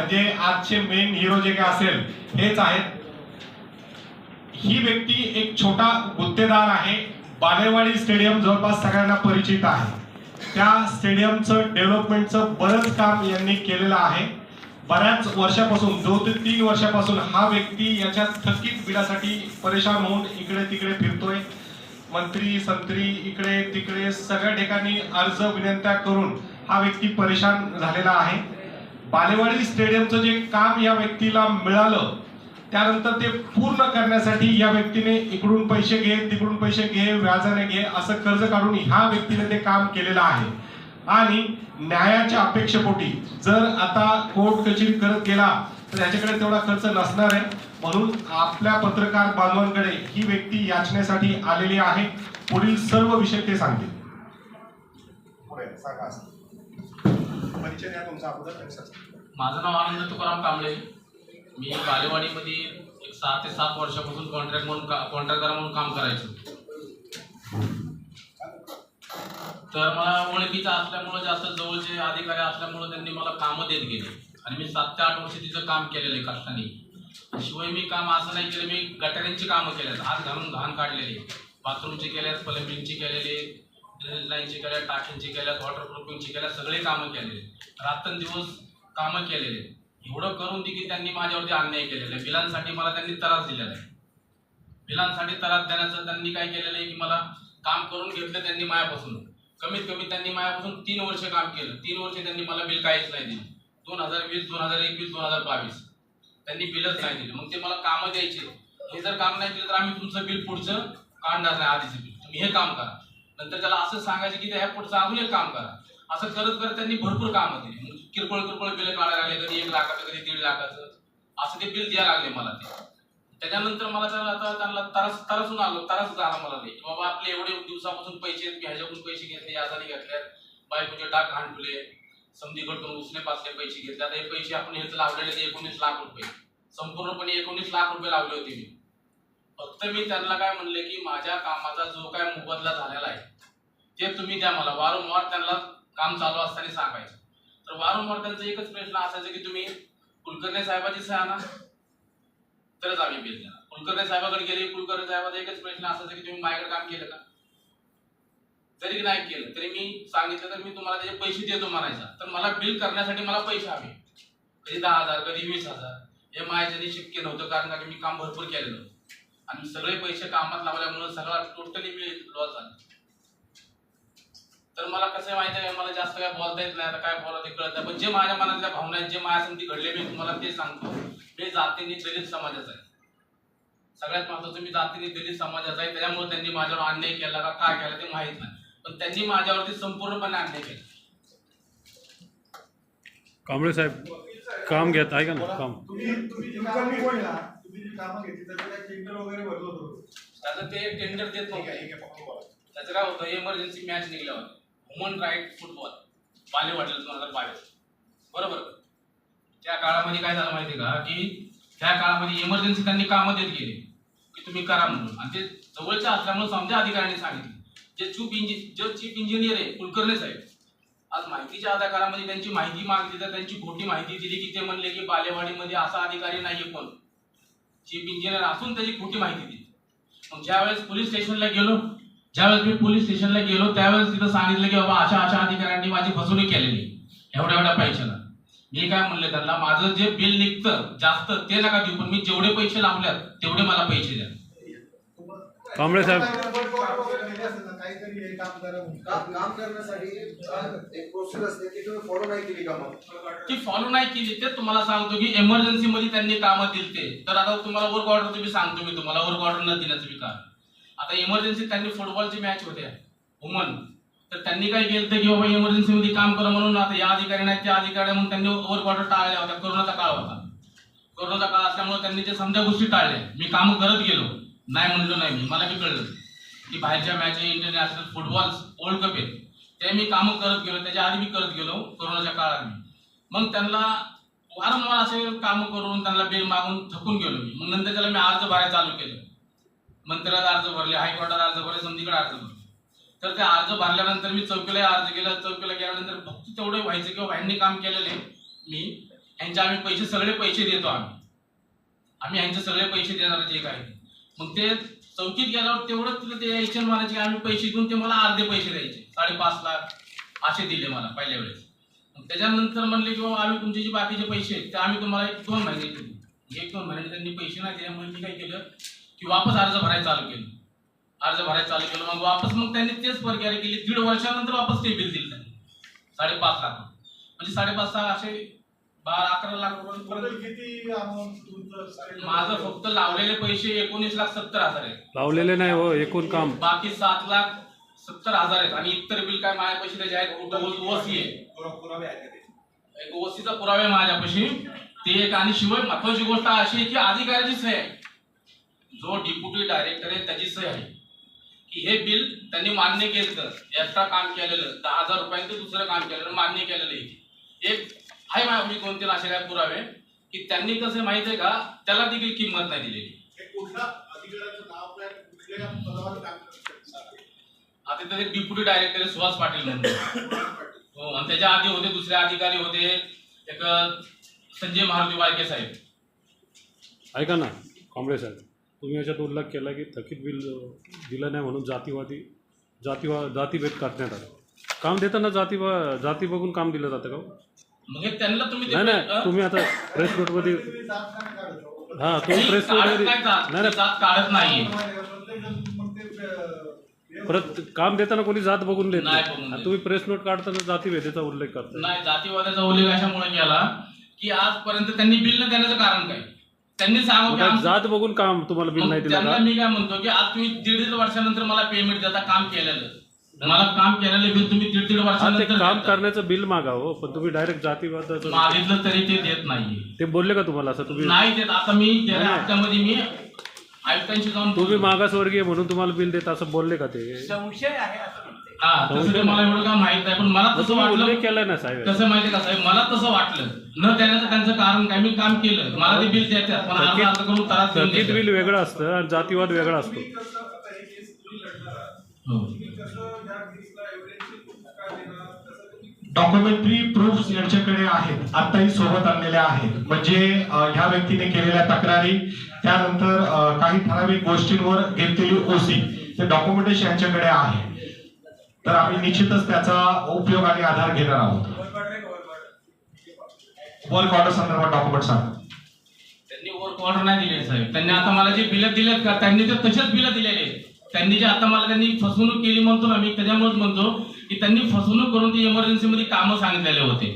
म्हणजे आजचे main hero जे काय असेल हेच आहेत. ही व्यक्ती एक छोटा गुत्तेदार आहे. बालेवाडी स्टेडियम जवळपास सगळ्यांना परिचित आहे. त्या स्टेडियमचं डेव्हलपमेंटचं बरंच काम यांनी केलेलं आहे. बऱ्याच वर्षापासून दोन ते तीन वर्षापासून हा व्यक्ती याच्या थकीत बिलासाठी परेशान होऊन इकडे तिकडे फिरतोय. मंत्री संत्री इकडे तिकडे सगळ्या ठिकाणी अर्ज विनंत्या करून हा व्यक्ती परेशान झालेला आहे. बालेवाडी स्टेडियमचं जे काम या व्यक्तीला मिळालं त्यानंतर ते पूर्ण करण्यासाठी या व्यक्तीने इकडून पैसे घे तिकडून पैसे घे व्याजाने घे असं कर्ज काढून ह्या व्यक्तीने ते काम केलेलं आहे. आणि न्यायाच्या अपेक्षेपोटी जर आता कोर्ट कचेरी करत गेला तर याच्याकडे तेवढा खर्च नसणार आहे. म्हणून आपल्या पत्रकार बांधवांकडे ही व्यक्ती याचनेसाठी आलेली आहे. पुढील सर्व विषय ते सांगतील. परिचय द्या तुमचा अगोदर माझं नाव आनंद तुकाराम कांबळे. मी बालेवाडीमध्ये एक सहा ते सात वर्षापासून कॉन्ट्रॅक्ट म्हणून का कॉन्ट्रॅक्टर म्हणून काम करायचो. तर मला ओळखीचं असल्यामुळं जास्त जवळचे अधिकारी असल्यामुळं त्यांनी मला कामं देत गेले. आणि मी सात ते आठ वर्ष तिचं काम केलेलं आहे कष्टाने. शिवाय मी काम असं नाही केलं मी गटाऱ्यांची कामं केल्यात. हात घालून घाण काढलेली. बाथरूमची केल्यात प्लंबिंगची केलेली. लाईनची केल्या टाकींची केल्या वॉटर प्रूफिंगची केल्या सगळे कामं केलेले. रात्रंदिवस कामं केलेले. एवढं करून देखील त्यांनी माझ्यावरती अन्याय केलेला. आहे बिलांसाठी मला त्यांनी त्रास दिलेला आहे. बिलांसाठी त्रास देण्याचं त्यांनी काय केलेलं आहे की मला काम करून घेतलं त्यांनी मायापासून. कमीत कमी त्यांनी मायापासून तीन वर्ष काम केलं. तीन वर्ष त्यांनी मला बिल काहीच नाही दिलं. दोन हजार वीस दोन हजार एकवीस दोन हजार बावीस. त्यांनी बिलच नाही दिलं. मग ते मला कामं द्यायचे. हे जर काम नाही केलं तर आम्ही तुमचं बिल पुढचं काढणार नाही आधीचं बिल. तुम्ही हे काम करा. नंतर त्याला असं सांगायचं की ह्या पुढचं अजून एक काम करा. असं करत करत त्यांनी भरपूर कामं दिली म्हणजे किरकोळ किरकोळ बिल काढायला लागले कधी एक लाखाचं कधी दीड लाखाचं. असं ते बिल द्यायला लागले मला ते. त्याच्यानंतर मला त्याला आता त्यांना तरस तरसून आलो तरस झाला मला नाही की बाबा आपले एवढे दिवसापासून पैसे ह्याच्याकडून पैसे घेतले यासाठी घेतले. बायकोचे डाक हाणले समधीकडून उसने पासले पैसे घेतले. आता हे पैसे आपण हेच लावलेले एकोणीस लाख रुपये. संपूर्णपणे एकोणीस लाख रुपये लावले होते मी. फक्त मी त्यांना काय म्हणले की माझ्या कामाचा जो काय मोबदला झालेला आहे ते तुम्ही द्या मला. वारंवार त्यांना काम चालू असताना सांगायचं. तर वारंवार त्यांचा एकच प्रश्न असायचा की तुम्ही कुलकर्णी साहेबाची सह्या ना. तरच आम्ही बिल देणार. कुलकर्णी साहेबाकडे गेले कुलकर्णी साहेबाचा एकच प्रश्न असायचा की तुम्ही माझ्याकडे काम केलं का? जरी नाही केलं तरी मी सांगितलं तर मी तुम्हाला त्याचे पैसे देतो म्हणायचा. तर मला बिल करण्यासाठी मला पैसे हवे. कधी दहा हजार कधी वीस हजार. हे माझ्यासाठी शक्य नव्हतं कारण का की मी काम भरपूर केलेलं होतं. आणि सगळे पैसे कामात लावल्यामुळे सगळा टोटली मी लॉस झाला. तर मला कसं माहिती आहे मला जास्त काय बोलता येत नाही आता काय बोला ते कळत नाही. पण जे माझ्या मनातल्या भावना आहेत जे माझ्यासंगती घडले मी तुम्हाला ते सांगतो. मी जातीने दलित समाजाचा आहे. सगळ्यात महत्वाचं मी जातीने दलित समाजाचा आहे. त्याच्यामुळे त्यांनी माझ्यावर अन्याय केला का काय केला ते माहीत नाही. पण त्यांनी माझ्यावरती संपूर्णपणे अन्याय केला. कांबळे साहेब काम घेत ऐका ना? काम. तुम्ही तुम्ही कामं घेतली टेंडर वगैरे भरलं होतं. ते टेंडर देत नव्हतं. त्याचं काय होतं इमर्जन्सी मॅच निघल्या होत्या ह्युमन राईट फुटबॉल बालेवाडीला दोन हजार बावीस बरोबर? त्या काळामध्ये काय झालं माहिती का की त्या काळामध्ये इमर्जन्सी त्यांनी कामं देत गेले की तुम्ही करा म्हणून. आणि ते जवळच्या असल्यामुळे समजा अधिकाऱ्यांनी सांगितले. जे चूप इंजि जे चीफ इंजिनियर आहे कुलकर्णी साहेब आज माहितीच्या अधिकारामध्ये त्यांची माहिती मागली तर त्यांची खोटी माहिती दिली की ते म्हणले की बालेवाडीमध्ये असा अधिकारी नाहीये कोण. चीफ इंजिनियर असून त्याची खोटी माहिती दिली. मग ज्यावेळेस पोलीस स्टेशनला गेलो ज्यावेळेस मी पोलीस स्टेशनला गेलो त्यावेळेस तिथं सांगितलं की बाबा अशा अशा अधिकाऱ्यांनी माझी फसवणूक केलेली एवढ्या एवढ्या पैशाला मी काय म्हणले त्यांना माझं जे बिल निघतं जास्त ते नका देऊ पण मी जेवढे पैसे लावल्यात तेवढे मला पैसे द्या. कांबळे साहेब. काम करण्यासाठी एक प्रोसेस असते ती तुम्ही फॉलो नाही केली का ती फॉलो नाही केली ते तुम्हाला सांगतो की इमर्जन्सी मध्ये त्यांनी कामं दिली ते तर आता तुम्हाला वर्क ऑर्डर तुम्ही सांगतो मी तुम्हाला. वर्क ऑर्डर न दिल्याचं मी कारण आता इमर्जन्सी त्यांनी फुटबॉलची मॅच होत्या वुमन तर त्यांनी काय केलं की बाबा इमर्जन्सी मध्ये काम करा म्हणून आता या अधिकारी नाही त्या अधिकारी म्हणून त्यांनी वर्क ऑर्डर टाळल्या होत्या. कोरोनाचा काळ होता. कोरोनाचा काळ असल्यामुळे त्यांनी ते समजा गोष्टी टाळल्या. मी काम करत गेलो. नाही म्हणलो नाही मी. मला बी कळलं की बाहेरच्या मॅच आहे इंटरनॅशनल फुटबॉल वर्ल्ड कप आहेत ते मी कामं करत गेलो त्याच्या आधी मी करत गेलो कोरोनाच्या काळात मी. मग त्यांना वारंवार असे कामं करून त्यांना बिल मागून थकून गेलो मी. मग नंतर त्याला मी अर्ज भरायला चालू केलं. मंत्र्यात अर्ज भरले हायकोर्टात अर्ज भरले समधीकडे अर्ज भरले. तर ते अर्ज भरल्यानंतर मी चौकीला अर्ज केला. चौकीला गेल्यानंतर फक्त तेवढं व्हायचं किंवा ह्यांनी काम केलेले मी. यांचे आम्ही पैसे सगळे पैसे देतो आम्ही. आम्ही ह्यांचे सगळे पैसे देणार जे काही मग ते चौकीत गेल्यावर तेवढंच तिला ते यायचे मारायचे की आम्ही पैसे देऊन ते मला अर्धे पैसे द्यायचे. साडेपाच लाख असे दिले मला पहिल्या वेळेस. मग त्याच्यानंतर म्हणले की बाबा आम्ही तुमचे जे बाकीचे पैसे आहेत ते आम्ही तुम्हाला एक दोन महिने दिले एक दोन महिने त्यांनी पैसे नाही दिल्यामुळे मी काय केलं की वापस अर्ज भरायला चालू केलं. अर्ज भरायला चालू केलं. मग वापस मग त्यांनी तेच प्रक्रिया केली. दीड वर्षानंतर वापस ते बिल दिलं त्यांनी. साडेपाच लाख. म्हणजे साडेपाच लाख असे बारा अकरा लाख रुपये किती माझं फक्त लावलेले पैसे एकोणीस लाख सत्तर हजार आहेत. लावलेले नाही हो एकूण काम. बाकी सात लाख सत्तर हजार आहेत. आणि इतर बिल काय माझ्या पैसे त्याचे आहेत कुठं ओसी आहे? एक ओसीचा पुरावा आहे माझ्यापाशी. ते एक आणि शिवाय महत्वाची गोष्ट अशी आहे की अधिकाऱ्याची सही आहे. जो डिप्युटी डायरेक्टर आहे त्याची सही आहे. की हे बिल त्यांनी मान्य केलं एक्स्ट्रा काम केलेलं दहा हजार रुपयांचं दुसरं काम केलेलं मान्य केलेलं आहे. एक आहे दोन तीन असे काय पुरावे. की त्यांनी कसं माहिती आहे का? त्याला देखील किंमत नाही दिलेली. हे आता ते डिप्युटी डायरेक्टर सुहास पाटील म्हणून. हो आणि त्याच्या आधी होते दुसरे अधिकारी होते. एक संजय मारुती वाळके साहेब. ऐका ना कांबळे साहेब तुम्ही याच्यात उल्लेख केला की थकीत बिल दिलं नाही म्हणून जातीवादी जातीवा जातीभेद करण्यात आला. काम देताना जाती जाती बघून काम दिलं जातं का हो? मग हे त्यांना तुम्ही ते- नाही नाही? तुम्ही आता प्रेस नाही काढत. हां तुम्ही प्रेस काढत नोटमध्ये नाही काढत परत काम देताना कोणी जात बघून देत नाही आणि. तुम्ही प्रेस नोट काढताना जातीभेदेचा उल्लेख करता नाही जातीवादाचा उल्लेख अशामुळे केला की आजपर्यंत त्यांनी बिल न देण्याचं कारण काय त्यांनी सांगू की आमचं- जात बघून काम तुम्हाला बिल नाही मग दिलं त्यांना का मी काय म्हणतो की आज तुम्ही दीड दीड वर्षानंतर मला पेमेंट देता काम केलेलं मला काम केलेलं बिल तुम्ही दीड दीड हा ते वर्षानंतर काम देता. करण्याचं बिल मागा हो पण तुम्ही डायरेक्ट जातीवादाचं मागितलं तरी ते देत नाहीये. ते बोलले का तुम्हाला असं? तुम्ही नाही देत. आता मी गेल्या नाही. हप्त्यामध्ये मी आयुक्तांशी जाऊन तुम्ही. मागासवर्गीय म्हणून तुम्हाला बिल देत असं बोलले का ते? हा तसं ते मला एवढं काय माहीत नाही पण मला मग तसं तुम्ही वाटलं उल्लेख केलाय ना साहेब. कसं माहितीये का साहेब? मला तसं वाटलं. न देण्याचं त्यांचं कारण काय? मी काम केलं. मला ते बिल देतात पण अर्ज अर्ज करून त्रास देऊन थकीत देतात. बिल वेगळं असतं आणि जातीवाद वेगळा असतो. हे. डॉक्युमेंटरी प्रूफ यांच्याकडे आहेत. आताही सोबत आणलेल्या आहेत. म्हणजे ह्या व्यक्तीने केलेल्या तक्रारी त्यानंतर काही ठराविक गोष्टींवर घेतलेली ओसी ते डॉक्युमेंटेशन यांच्याकडे आहे. तर आम्ही निश्चितच त्याचा उपयोग आणि आधार घेणार आहोत. वर्क ऑर्डर संदर्भात डॉक्युमेंट सांग. त्यांनी वर्क ऑर्डर नाही दिले साहेब. त्यांनी आता मला जे बिल दिलेत का त्यांनी ते तसेच बिल दिलेले. आहेत. त्यांनी जे आता मला त्यांनी फसवणूक केली म्हणतो ना मी त्याच्यामुळेच म्हणतो की त्यांनी फसवणूक करून ती इमर्जन्सी मध्ये कामं सांगितलेले होते.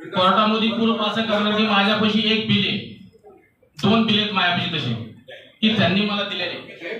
कोर्टामध्ये पूर्व असं करणार की माझ्यापाशी एक बिल आहे. दोन बिल आहेत माझ्यापाशी तसे की त्यांनी मला दिलेले.